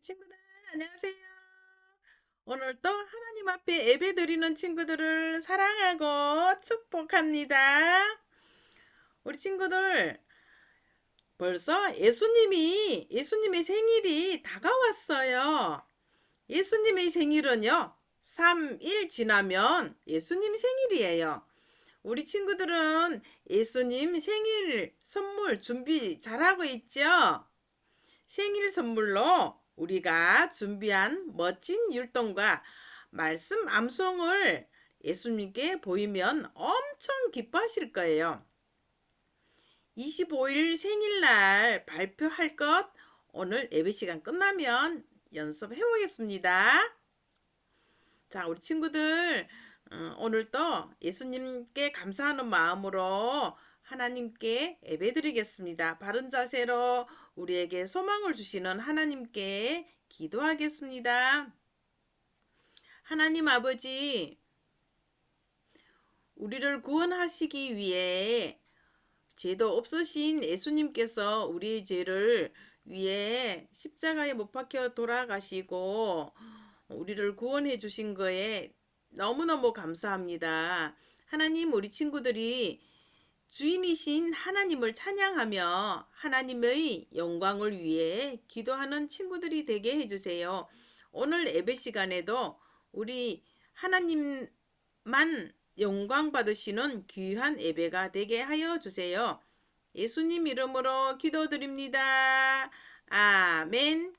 친구들 안녕하세요. 오늘 또 하나님 앞에 예배 드리는 친구들을 사랑하고 축복합니다. 우리 친구들 벌써 예수님이 예수님의 생일이 다가왔어요. 예수님의 생일은요. 3일 지나면 예수님 생일이에요. 우리 친구들은 예수님 생일 선물 준비 잘하고 있죠? 생일 선물로 우리가 준비한 멋진 율동과 말씀 암송을 예수님께 보이면 엄청 기뻐하실 거예요. 25일 생일날 발표할 것 오늘 예배 시간 끝나면 연습해 보겠습니다. 자, 우리 친구들 어, 오늘도 예수님께 감사하는 마음으로 하나님께 예배 드리겠습니다. 바른 자세로 우리에게 소망을 주시는 하나님께 기도하겠습니다. 하나님 아버지, 우리를 구원하시기 위해 죄도 없으신 예수님께서 우리의 죄를 위해 십자가에 못 박혀 돌아가시고 우리를 구원해 주신 거에 너무너무 감사합니다. 하나님, 우리 친구들이 주인이신 하나님을 찬양하며 하나님의 영광을 위해 기도하는 친구들이 되게 해주세요. 오늘 예배 시간에도 우리 하나님만 영광 받으시는 귀한 예배가 되게 하여 주세요. 예수님 이름으로 기도드립니다. 아멘.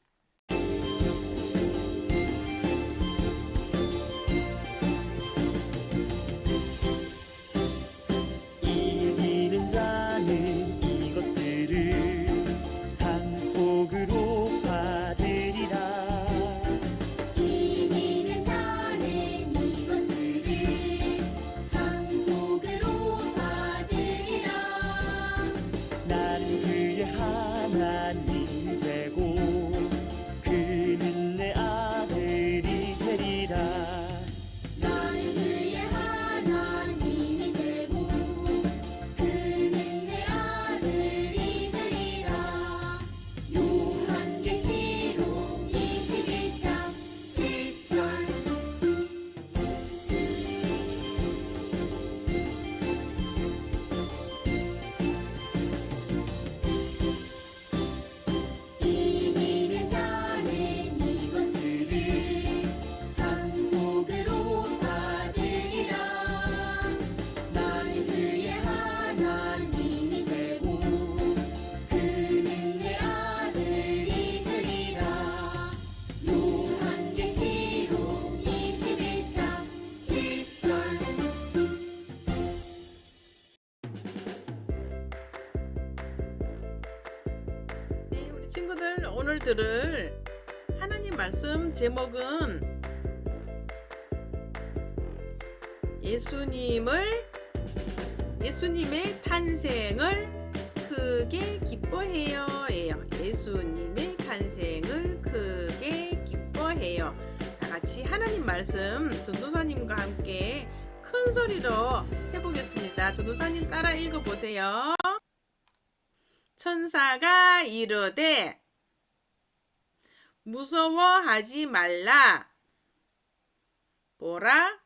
오늘 들을 하나님 말씀 제목은 예수님을 예수님의 탄생을 크게 기뻐해요 예요. 예수님의 탄생을 크게 기뻐해요. 다 같이 하나님 말씀 전도사님과 함께 큰 소리로 해보겠습니다. 전도사님 따라 읽어보세요. 천사가 이르되 무서워하지 말라. 보라,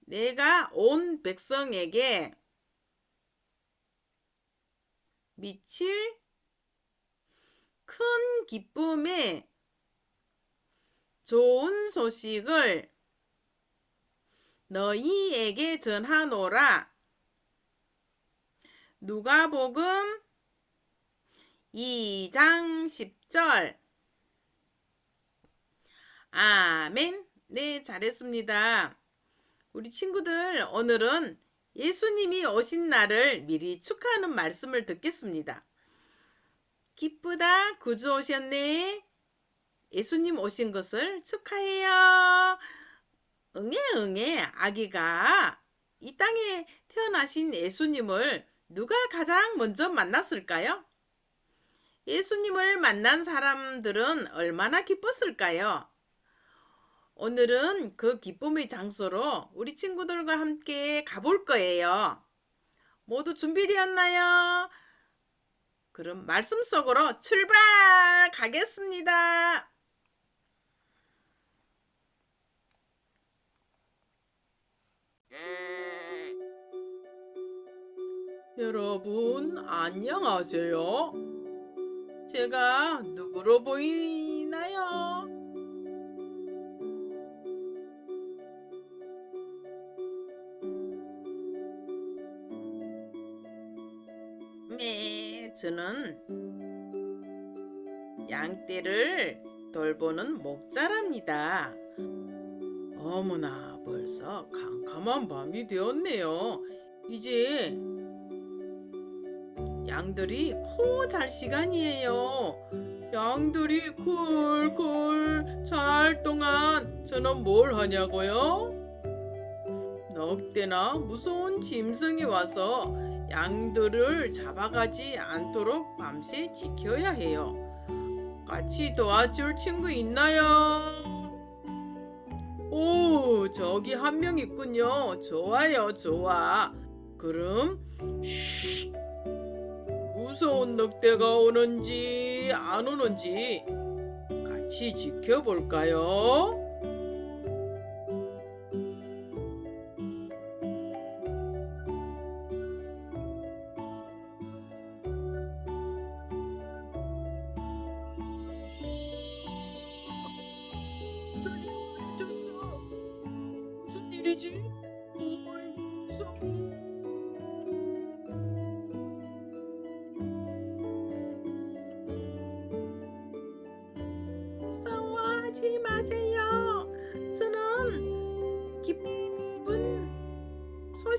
내가 온 백성에게 미칠 큰 기쁨의 좋은 소식을 너희에게 전하노라. 누가복음 2장 10절 아멘. 네, 잘했습니다. 우리 친구들, 오늘은 예수님이 오신 날을 미리 축하하는 말씀을 듣겠습니다. 기쁘다, 구주 오셨네. 예수님 오신 것을 축하해요. 응애, 응애, 아기가 이 땅에 태어나신 예수님을 누가 가장 먼저 만났을까요? 예수님을 만난 사람들은 얼마나 기뻤을까요? 오늘은 그 기쁨의 장소로 우리 친구들과 함께 가볼 거예요. 모두 준비되었나요? 그럼 말씀 속으로 출발 가겠습니다. 여러분 안녕하세요. 제가 누구로 보이나요? 네, 저는 양떼를 돌보는 목자랍니다. 어머나, 벌써 캄캄한 밤이 되었네요. 이제 양들이 코 잘 시간이에요. 양들이 쿨쿨 잘 동안 저는 뭘 하냐고요? 넉대나 무서운 짐승이 와서 양들을 잡아가지 않도록 밤새 지켜야 해요. 같이 도와줄 친구 있나요? 오, 저기 한 명 있군요. 좋아요, 좋아. 그럼, 쉿. 무서운 늑대가 오는지 안 오는지 같이 지켜볼까요?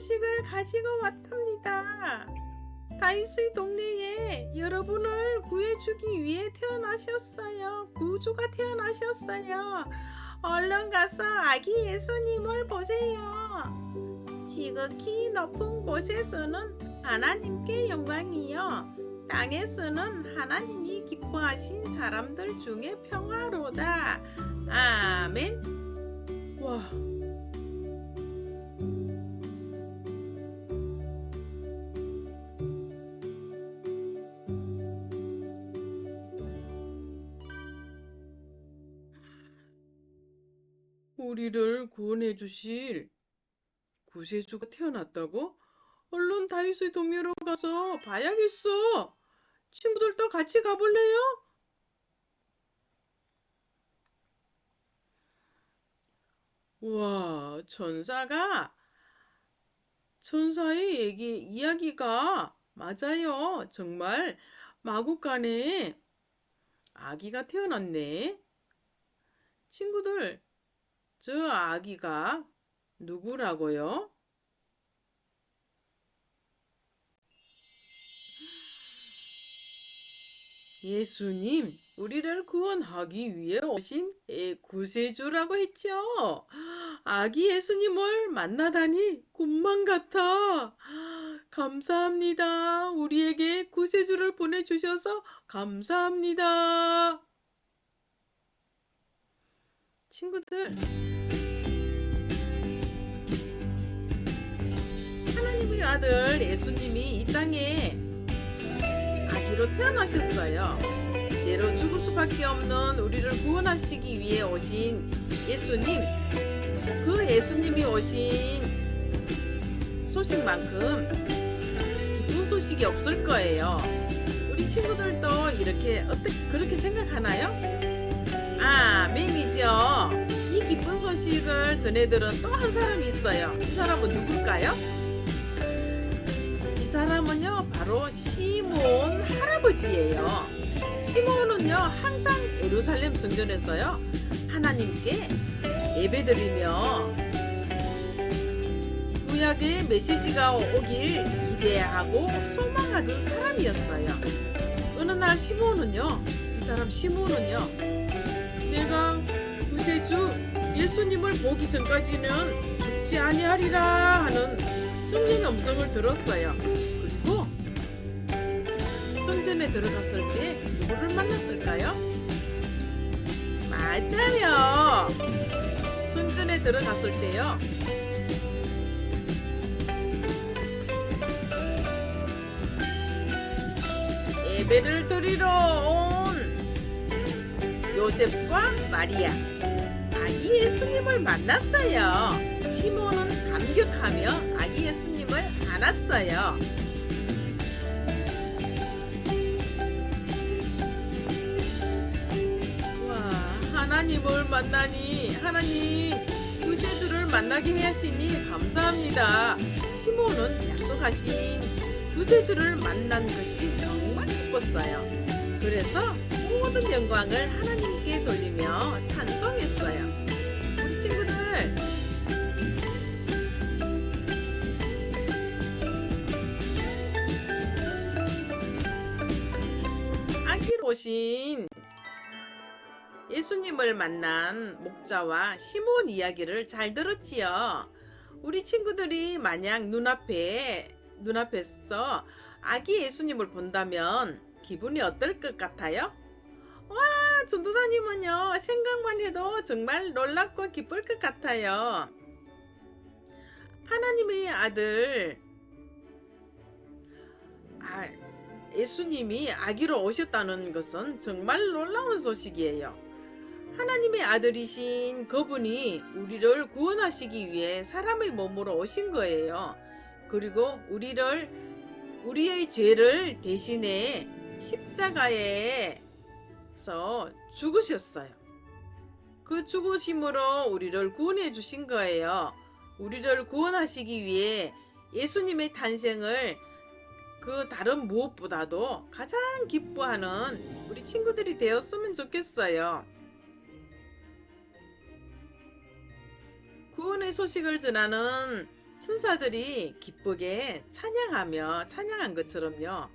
소식을 가지고 왔답니다. 다이스의 동네에 여러분을 구해주기 위해 태어나셨어요. 구주가 태어나셨어요. 얼른 가서 아기 예수님을 보세요. 지극히 높은 곳에서는 하나님께 영광이요. 땅에서는 하나님이 기뻐하신 사람들 중에 평화로다. 아멘. 와. 우리를 구원해 주실 구세주가 태어났다고? 얼른 다윗의 동료로 가서 봐야겠어. 친구들도 같이 가볼래요? 우와, 천사가 천사의 얘기 이야기가 맞아요. 정말 마국간에 아기가 태어났네. 친구들, 저 아기가 누구라고요? 예수님, 우리를 구원하기 위해 오신 예, 구세주라고 했죠. 아기 예수님을 만나다니 꿈만 같아. 감사합니다. 우리에게 구세주를 보내주셔서 감사합니다. 친구들, 하나님의 아들 예수님이 이 땅에 아기로 태어나셨어요. 죄로 죽을 수밖에 없는 우리를 구원하시기 위해 오신 예수님, 그 예수님이 오신 소식만큼 기쁜 소식이 없을 거예요. 우리 친구들도 이렇게 어떻게 그렇게 생각하나요? 아, 맹이죠. 이 기쁜 소식을 전해들은 또 한 사람이 있어요. 이 사람은 누굴까요? 이 사람은요, 바로 시몬 할아버지예요. 시몬은요, 항상 예루살렘 성전에서요, 하나님께 예배드리며 구약의 메시지가 오길 기대하고 소망하던 사람이었어요. 어느 날 시몬은요, 이 사람 시몬은요, 내가 구세주 예수님을 보기 전까지는 죽지 아니하리라 하는 성령의 음성을 들었어요. 그리고 성전에 들어갔을 때 누구를 만났을까요? 맞아요. 성전에 들어갔을 때요. 예배를 드리러 온 요셉과 마리아 아기 예수님을 만났어요. 시몬은 감격하며 예수님을 안았어요. 와, 하나님을 만나니 하나님 구세주를 만나게 하시니 감사합니다. 시몬은 약속하신 구세주를 만난 것이 정말 기뻤어요. 그래서 모든 영광을 하나님께 돌리며 찬송했어요. 오신 예수님을 만난 목자와 시몬 이야기를 잘 들었지요. 우리 친구들이 만약 눈앞에 눈앞에서 아기 예수님을 본다면 기분이 어떨 것 같아요? 와, 전도사님은요 생각만 해도 정말 놀랍고 기쁠 것 같아요. 하나님의 아들 아, 예수님이 아기로 오셨다는 것은 정말 놀라운 소식이에요. 하나님의 아들이신 그분이 우리를 구원하시기 위해 사람의 몸으로 오신 거예요. 그리고 우리를 우리의 죄를 대신해 십자가에서 죽으셨어요. 그 죽으심으로 우리를 구원해 주신 거예요. 우리를 구원하시기 위해 예수님의 탄생을 그 다른 무엇보다도 가장 기뻐하는 우리 친구들이 되었으면 좋겠어요. 구원의 소식을 전하는 천사들이 기쁘게 찬양하며 찬양한 것처럼요.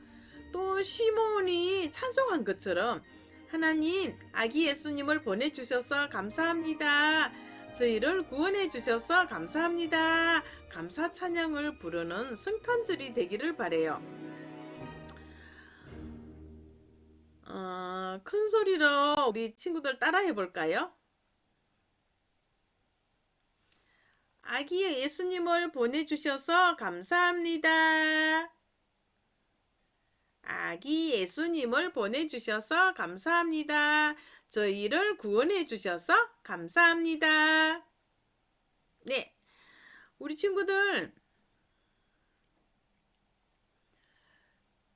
또 시몬이 찬송한 것처럼 하나님 아기 예수님을 보내주셔서 감사합니다. 저희를 구원해 주셔서 감사합니다. 감사 찬양을 부르는 성탄절이 되기를 바래요. 어, 큰 소리로 우리 친구들 따라해 볼까요? 아기 예수님을 보내주셔서 감사합니다. 아기 예수님을 보내주셔서 감사합니다. 저희를 구원해 주셔서 감사합니다. 네. 우리 친구들,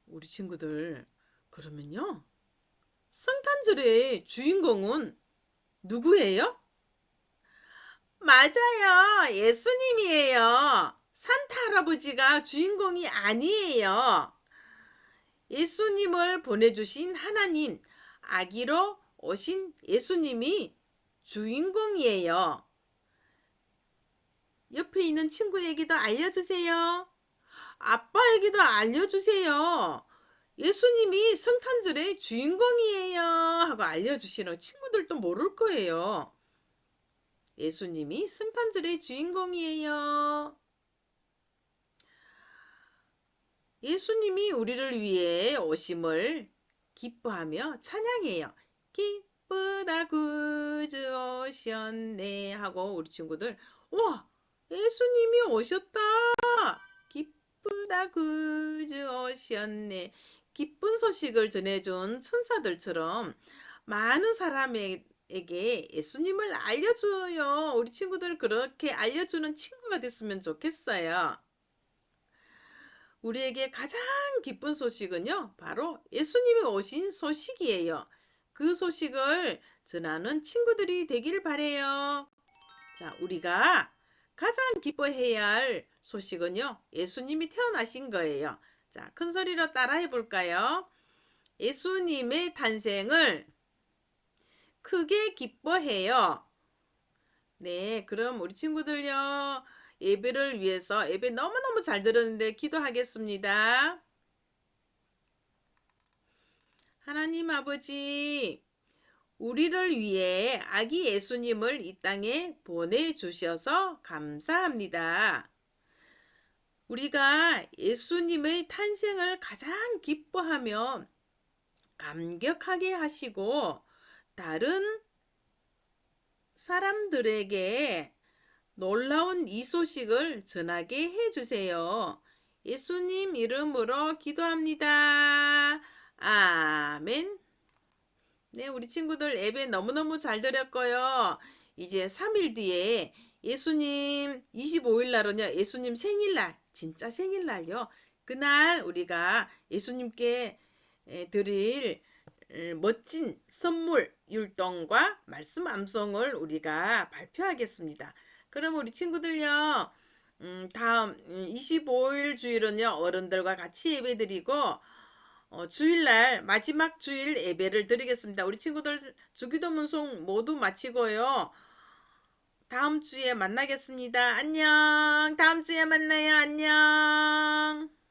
우리 친구들, 그러면요. 성탄절의 주인공은 누구예요? 맞아요. 예수님이에요. 산타 할아버지가 주인공이 아니에요. 예수님을 보내주신 하나님, 아기로 오신 예수님이 주인공이에요. 옆에 있는 친구에게도 알려주세요. 아빠에게도 알려주세요. 예수님이 성탄절의 주인공이에요. 하고 알려주시는 친구들도 모를 거예요. 예수님이 성탄절의 주인공이에요. 예수님이 우리를 위해 오심을 기뻐하며 찬양해요. 기쁘다 구주 오셨네 하고 우리 친구들 와 예수님이 오셨다 기쁘다 구주 오셨네 기쁜 소식을 전해준 천사들처럼 많은 사람에게 예수님을 알려줘요 우리 친구들 그렇게 알려주는 친구가 됐으면 좋겠어요 우리에게 가장 기쁜 소식은요, 바로 예수님이 오신 소식이에요. 그 소식을 전하는 친구들이 되길 바래요. 자, 우리가 가장 기뻐해야 할 소식은요, 예수님이 태어나신 거예요. 자, 큰 소리로 따라해 볼까요? 예수님의 탄생을 크게 기뻐해요. 네, 그럼 우리 친구들요. 예배를 위해서 예배 너무너무 잘 들었는데 기도하겠습니다. 하나님 아버지, 우리를 위해 아기 예수님을 이 땅에 보내주셔서 감사합니다. 우리가 예수님의 탄생을 가장 기뻐하며 감격하게 하시고 다른 사람들에게 놀라운 이 소식을 전하게 해주세요. 예수님 이름으로 기도합니다. 아멘. 네, 우리 친구들 예배 너무너무 잘 드렸고요. 이제 3일 뒤에 예수님 25일 날은요. 예수님 생일날, 진짜 생일날요. 그날 우리가 예수님께 에, 드릴 음, 멋진 선물 율동과 말씀 암송을 우리가 발표하겠습니다. 그럼 우리 친구들요. 음, 다음 25일 주일은요. 어른들과 같이 예배드리고 어, 주일날 마지막 주일 예배를 드리겠습니다. 우리 친구들 주기도 문송 모두 마치고요. 다음 주에 만나겠습니다. 안녕. 다음 주에 만나요. 안녕.